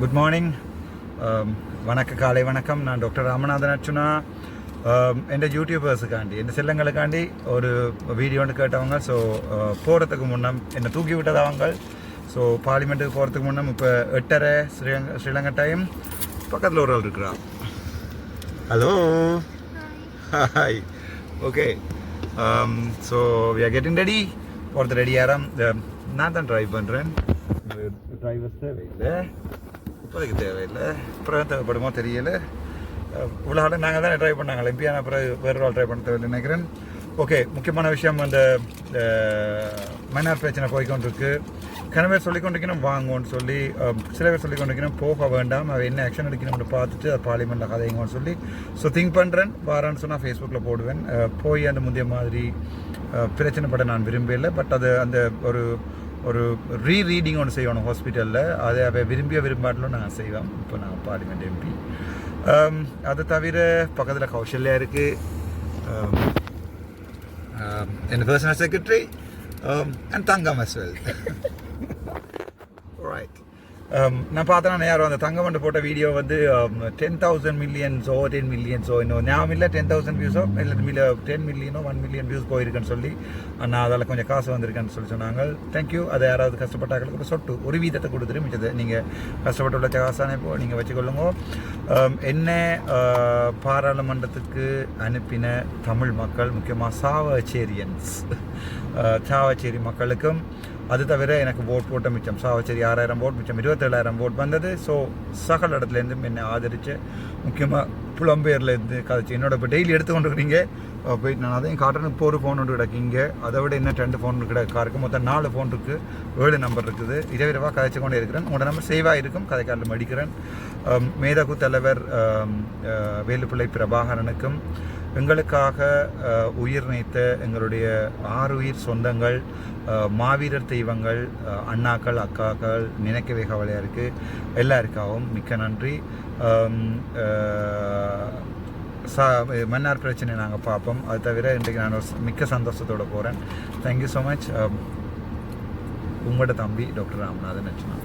Good morning வணக்க காலை வணக்கம் நான் டாக்டர் ராமநாதன் அர்ச்சுனா എൻ്റെ യൂട്യൂബേഴ്സുക്കാണ്ടി എൻ്റെ செல்லங்களுக்காண்டி ஒரு வீடியோன்னு கேட்டவங்க ஸோ போகிறதுக்கு முன்னம் என்னை தூக்கி விட்டதவங்க ஸோ பார்லிமெண்ட்டுக்கு போகிறதுக்கு முன்னம் இப்போ எட்டரை ஸ்ரீலங்கா ஸ்ரீலங்கா டைம் பக்கத்தில் ஒரு ஆள் இருக்கிறா hello hi okay so we are getting ready போகிறது ரெடி ஆரம் நான் தான் ட்ரைவ் பண்ணுறேன் டிரைவர்ஸ் தேவையில்லை இப்போதைக்கு தேவையில்லை. அப்புறம் தேவைப்படுமோ தெரியல. இவ்வளோ ஆள் நாங்கள் தான் ட்ரை பண்ணாங்க. எம்பியான அப்புறம் வேறு ஆள் ட்ரை பண்ண தேவையில்லை நினைக்கிறேன். ஓகே முக்கியமான விஷயம் அந்த மைனார் பிரச்சனை போய்கொண்டிருக்கு கனவே சொல்லி கொண்டிருக்கணும் வாங்குவோன்னு சொல்லி சில பேர் சொல்லிக்கொண்டிருக்கணும் போக வேண்டாம். அவை என்ன ஆக்ஷன் எடுக்கணும்னு பார்த்துட்டு அது பார்லிமெண்ட்டில் கதைங்கன்னு சொல்லி. ஸோ திங்க் பண்ணுறேன் வாரான்னு சொன்னால் ஃபேஸ்புக்கில் போடுவேன். போய் அந்த முந்தைய மாதிரி பிரச்சனைப்பட நான் விரும்பல பட் அது அந்த ஒரு ஒரு ரீ ரீடிங் ஒன்று செய்யணும் ஹாஸ்பிட்டலில் அதை அவை விரும்பிய விரும்பாட்டிலும் நாங்கள் செய்வோம் இப்போ நான் பார்லிமெண்ட் எம்பி um, அதை தவிர பக்கத்தில் கௌசல்யா இருக்குது என் personal secretary and Thangam as well right Um, நான் பார்த்தேன்னா யாரும் அந்த தங்கமண்டு போட்ட வீடியோ வந்து டென் தௌசண்ட் மில்லியன்ஸோ டென் மில்லியன்ஸோ இன்னும் ஞாபகம் இல்லை டென் தௌசண்ட் வியூஸோ இல்லை டென் மில்லியனோ ஒன் மில்லியன் வியூஸ் போயிருக்குன்னு சொல்லி நான் அதில் கொஞ்சம் காசு வந்திருக்கேன்னு சொல்லி சொன்னாங்க. தேங்க்யூ அதை யாராவது கஷ்டப்பட்டாங்களுக்கு கூட சொட்டு ஒரு வீதத்தை கொடுத்துட்டு மிச்சது நீங்கள் கஷ்டப்பட்டு உள்ள காசானே இப்போ நீங்கள் வச்சுக்கொள்ளுங்க. Um, என்ன uh, பாராளுமன்றத்துக்கு அனுப்பின தமிழ் மக்கள் முக்கியமாக சாவச்சேரியன்ஸ் uh, சாவச்சேரி மக்களுக்கும் அது தவிர எனக்கு ஓட் போட்ட மிச்சம். சாவச்சேரி ஆறாயிரம் ஓட் மிச்சம் இருபத்தேழாயிரம் ஓட் வந்தது. ஸோ சகல இடத்துலேருந்து என்னை ஆதரித்து முக்கியமாக புலம்பெயர்லேருந்து கதைச்சு. என்னோட இப்போ டெய்லி எடுத்து கொண்டுருக்கிறீங்க போயிட்டு நான் அதையும் காட்டுறேன். இப்போ ஒரு ஃபோன் ஒன்று கிடக்குங்க அதை விட இன்னும் ரெண்டு ஃபோன் கிடக்கா. இருக்குது மொத்தம் நாலு ஃபோன் இருக்குது ஏழு நம்பர் இருக்குது. இரவிரவாக கதைச்சு கொண்டே இருக்கிறேன். உங்களோட நம்பர் சேவாக இருக்கும். கதைக்காரில் மடிக்கிறேன். மேதகு தலைவர் வேலுப்பிள்ளை பிரபாகரனுக்கும் எங்களுக்காக உயிர் நீத்த எங்களுடைய ஆறு உயிர் சொந்தங்கள் மாவீரர் தெய்வங்கள் அண்ணாக்கள் அக்காக்கள் நினைக்கவே கவலையாக இருக்குது எல்லாருக்காகவும் மிக்க நன்றி. சா மன்னார் பிரச்சனை நாங்கள் பார்ப்போம் அது தவிர இன்றைக்கு நான் ஒரு மிக்க சந்தோஷத்தோடு போகிறேன் தேங்க்யூ ஸோ மச் உங்களோட தம்பி டாக்டர் ராமநாதன் அச்சுனா